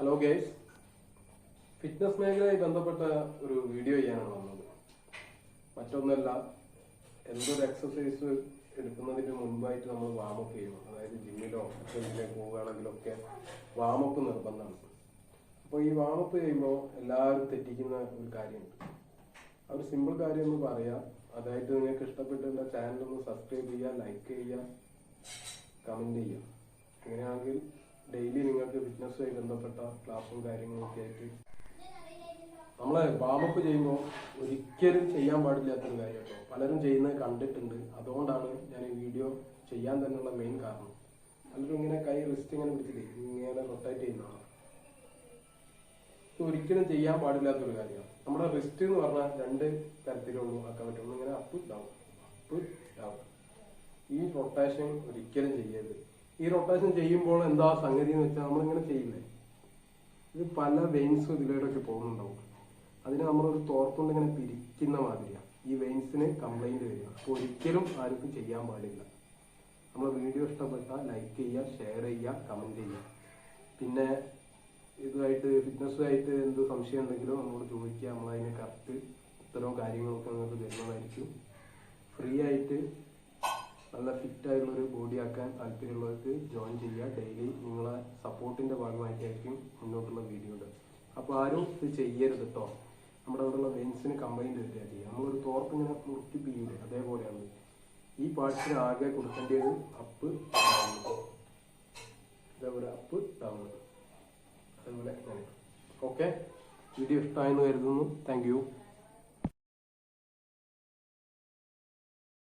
Hello guys fitness മേഖലയുമായി ബന്ധപ്പെട്ട ഒരു വീഡിയോ ചെയ്യാനാണ് വന്നത്. മറ്റൊന്നല്ല എന്തൊരു എക്സസൈസ് എടുക്കുന്നതിന് മുൻപായിട്ട് നമ്മൾ വാമപ്പ് ചെയ്യണം. അതായത് ജിമ്മിലോ ജിമ്മിലേക്ക് പോവുകയാണെങ്കിലൊക്കെ വാമപ്പ് നിർബന്ധമാണ്. അപ്പോൾ ഈ വാമപ്പ് ചെയ്യുമ്പോൾ എല്ലാവരും തെറ്റിക്കുന്ന ഒരു കാര്യമുണ്ട്. ആ ഒരു സിമ്പിൾ കാര്യം എന്ന് പറയാം അതായത് നിങ്ങൾക്ക് ഇഷ്ടപ്പെട്ടുള്ള ചാനൽ ഒന്ന് സബ്സ്ക്രൈബ് ചെയ്യുക ലൈക്ക് ചെയ്യുക കമന്റ് ചെയ്യുക. അങ്ങനെയാണെങ്കിൽ ഡെയിലി നിങ്ങൾക്ക് ഫിറ്റ്നസ്സുമായി ബന്ധപ്പെട്ട ക്ലാസ്സും കാര്യങ്ങളൊക്കെ ആയിട്ട്. നമ്മളെ വാമപ്പ് ചെയ്യുമ്പോൾ ഒരിക്കലും ചെയ്യാൻ പാടില്ലാത്തൊരു കാര്യം കേട്ടോ പലരും ചെയ്യുന്നത് കണ്ടിട്ടുണ്ട്. അതുകൊണ്ടാണ് ഞാൻ ഈ വീഡിയോ ചെയ്യാൻ തന്നെയുള്ള മെയിൻ കാരണം. പലരും ഇങ്ങനെ കൈ റിസ്റ്റ് ഇങ്ങനെ പിടിച്ചിട്ട് ഇങ്ങനെ റൊട്ടേറ്റ് ചെയ്യുന്നതാണ് ഇത് ഒരിക്കലും ചെയ്യാൻ പാടില്ലാത്തൊരു കാര്യമാണ്. നമ്മുടെ റിസ്റ്റ് എന്ന് പറഞ്ഞാൽ രണ്ട് തരത്തിലുള്ളൂ ആക്കാൻ പറ്റും. ഒന്ന് ഇങ്ങനെ അപ്പ് ഡൗൺ അപ്പ് ഡൗൺ ഈ റൊട്ടേഷൻ ഒരിക്കലും ചെയ്യരുത്. ഈ റൊട്ടേഷൻ ചെയ്യുമ്പോൾ എന്താ സംഗതി എന്ന് വെച്ചാൽ നമ്മളിങ്ങനെ ചെയ്യില്ലേ? ഇത് പല വെയിൻസും ഇതിലൂടെയൊക്കെ പോകുന്നുണ്ടാവും. അതിന് നമ്മളൊരു തോർത്തുകൊണ്ട് ഇങ്ങനെ പിരിക്കുന്ന മാതിരിയാണ് ഈ വെയിൻസിന് കംപ്ലൈന്റ് വരിക. അപ്പോൾ ഒരിക്കലും ആർക്കും ചെയ്യാൻ പാടില്ല. നമ്മൾ വീഡിയോ ഇഷ്ടപ്പെട്ടാൽ ലൈക്ക് ചെയ്യുക ഷെയർ ചെയ്യുക കമന്റ് ചെയ്യുക. പിന്നെ ഇതുമായിട്ട് ഫിറ്റ്നസ്സുമായിട്ട് എന്ത് സംശയം ഉണ്ടെങ്കിലും നമ്മളോട് ചോദിക്കുക. നമ്മളതിന് കറക്റ്റ് ഉത്തരവും കാര്യങ്ങളൊക്കെ നിങ്ങൾക്ക് തരുന്നതായിരിക്കും. ഫ്രീ ആയിട്ട് നല്ല ഫിറ്റ് ആയിട്ടുള്ള ഒരു ബോഡി ആക്കാൻ താല്പര്യമുള്ളവർക്ക് ജോയിൻ ചെയ്യുക. ഡെയിലി നിങ്ങളെ സപ്പോർട്ടിന്റെ ഭാഗമായിട്ടായിരിക്കും മുന്നോട്ടുള്ള വീഡിയോകൾ അപ്പോൾ ആരും ഇത് ചെയ്യരുത് കേട്ടോ നമ്മുടെ അവിടെയുള്ള വെയിൻസിന് കംപ്ലൈന്റ് വരിക ചെയ്യുക നമ്മളൊരു തോർത്ത് ഇങ്ങനെ മുറുക്കി അതേപോലെയാണ്. ഈ പാർട്സിന് ആകെ കൊടുക്കേണ്ടത് അപ്പ് ഇതേപോലെ അപ്പ് ഡൗൺ അതുപോലെ ഓക്കെ വീഡിയോ ഇഷ്ടമായെന്ന് കരുതുന്നു. താങ്ക്